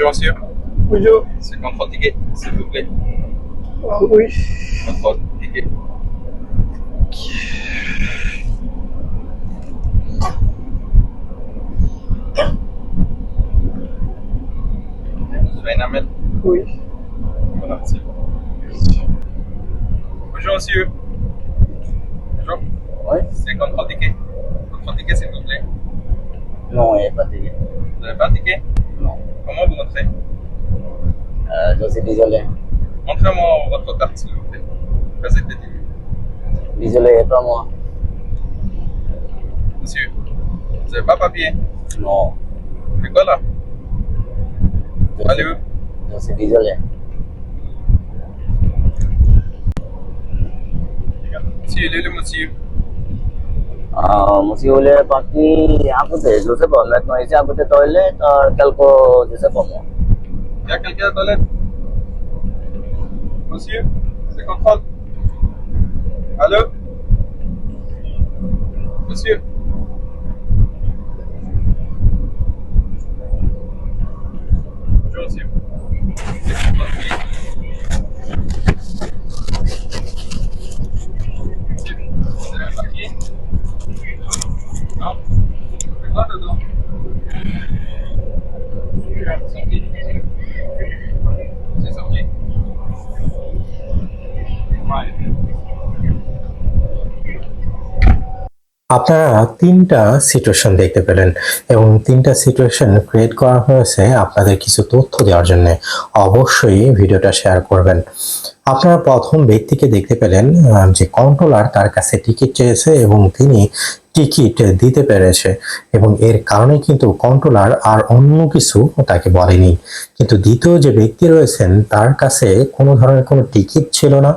Bonjour monsieur, Bonjour. c'est contrôle ticket, s'il vous plaît. Ah, oui. Contrôle ticket. Oui. Voilà, c'est bon. Bonjour monsieur. Bonjour, Oui. c'est contrôle ticket. Contrôle ticket s'il vous plaît. Non, il n'est pas payé. Vous n'avez pas de ticket. Comment vous montrez Euh, je suis désolé. Montrez-moi votre carte s'il vous plaît. Présentez ticket. Désolé, pas moi. Monsieur, vous n'avez pas papier? Non. C'est quoi là? Je Allez suis, où je suis désolé. Monsieur, il est le monsieur. musiule paki ako te lose po lahat ng isa ako te toilet or kalko lose po mo ya kalko toilet monsieur c'est contrôle allô monsieur আপনারা তিনটা situation দেখতে পেলেন এবং তিনটা situation create করা হয়েছে আপনাদের কিছু তথ্য দেওয়ার জন্য। অবশ্যই ভিডিওটা শেয়ার করবেন। আপনারা প্রথম ব্যক্তিকে দেখতে পেলেন যে কন্ট্রোলার তার কাছে টিকিট চেয়েছে এবং তিনি টিকিট দিতে পেরেছে এবং এর কারণে কিন্তু কন্ট্রোলার আর অন্য কিছু তাকে বলেনি। কিন্তু দ্বিতীয় যে ব্যক্তি রয়েছেন, তার কাছে কোনো ধরনের কোনো টিকিট ছিল না,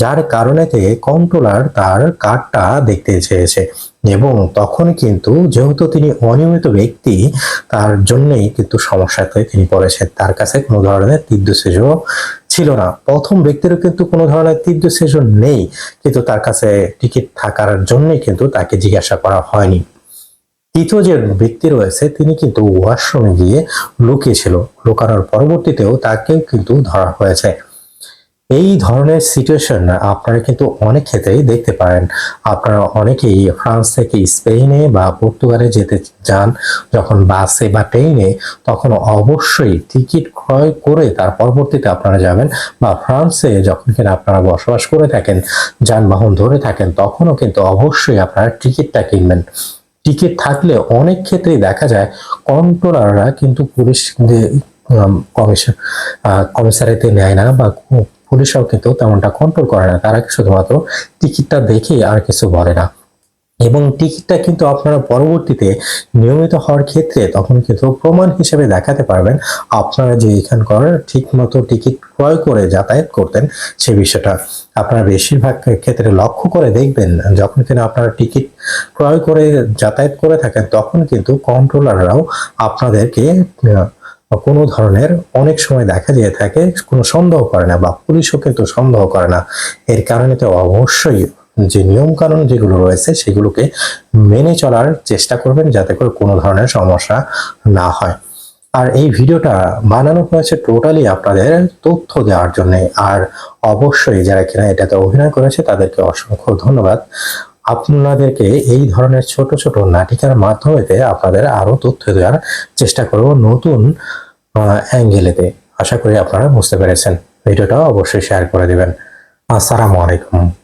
যার কারণেতে কন্ট্রোলার তার কার্ডটা দেখতে চেয়েছে। এবং তখন কিন্তু যেহেতু তিনি অনিয়মিত ব্যক্তি, তার জন্যই কিন্তু সমস্যাতে তিনি পড়েছেন। তার কাছে কোনো ধরনের তীর্থ সেজও ছিল না। প্রথম ব্যক্তিরও কিন্তু কোনো ধরনের তীর্থ সেজন নেই, কিন্তু তার কাছে টিকিট থাকার জন্যই কিন্তু তাকে জিজ্ঞাসা করা হয়নি। তৃতীয় যে ব্যক্তি রয়েছে, তিনি কিন্তু ওয়াশরুমে গিয়ে লুকিয়েছিল লুকানোর পরবর্তীতেও তাকেও কিন্তু ধরা হয়েছে। এই ধরনের সিচুয়েশন আপনারা কিন্তু অনেক ক্ষেত্রেই দেখতে পারেন। আপনারা অনেকেই ফ্রান্স থেকে স্পেনে বা পর্তুগালে যেতে যান, যখন বাসে বা ট্রেনে, তখন অবশ্যই টিকিট ক্রয় করে তার পরবর্তীতে আপনারা যাবেন বা ফ্রান্সে যখন কিনা আপনারা বসবাস করে থাকেন, যানবাহন ধরে থাকেন, তখনও কিন্তু অবশ্যই আপনারা টিকিটটা কিনবেন। টিকিট থাকলে অনেক ক্ষেত্রেই দেখা যায় কন্ট্রোলাররা কিন্তু পুলিশ কমিশন কমিশনারেতে নেয় না বা পুলিশও কিন্তু তেমনটা কন্ট্রোল করে না। তারা শুধুমাত্র টিকিটটা দেখেই আর কিছু বলে না। এবং টিকিটটা কিন্তু আপনারা পরবর্তীতে নিয়মিত হওয়ার ক্ষেত্রে তখন কিন্তু প্রমাণ হিসেবে দেখাতে পারবেন আপনারা যে এখানকার ঠিক মতো টিকিট ক্রয় করে যাতায়াত করতেন সে বিষয়টা। আপনারা বেশিরভাগ ক্ষেত্রে লক্ষ্য করে দেখবেন, যখন কিনা আপনারা টিকিট ক্রয় করে যাতায়াত করে থাকেন, তখন কিন্তু কন্ট্রোলাররাও আপনাদেরকে আহ, কোনো ধরনের অনেক সময় দেখা যেয়ে থাকে কোনো সন্দেহ করে না বা পুলিশও কিন্তু সন্দেহ করে না। এর কারণে তো অবশ্যই যে নিয়ম কানুন যেগুলো রয়েছে সেগুলোকে মেনে চলার চেষ্টা করবেন যাতে করে কোনো ধরনের সমস্যা না হয়। আর এই ভিডিওটা বানানো হয়েছে টোটালি আপনাদের তথ্য দেওয়ার জন্য। আর অবশ্যই যারা কিনা এটাতে অভিনয় করেছে তাদেরকে অসংখ্য ধন্যবাদ। আপনাদেরকে এই ধরনের ছোট ছোট নাটিকার মাধ্যমেতে আপনাদের আরও তথ্য দেওয়ার চেষ্টা করব নতুন অ্যাঙ্গেলেতে। আশা করি আপনারা বুঝতে পেরেছেন। ভিডিওটা অবশ্যই শেয়ার করে দেবেন। আসসালামু আলাইকুম।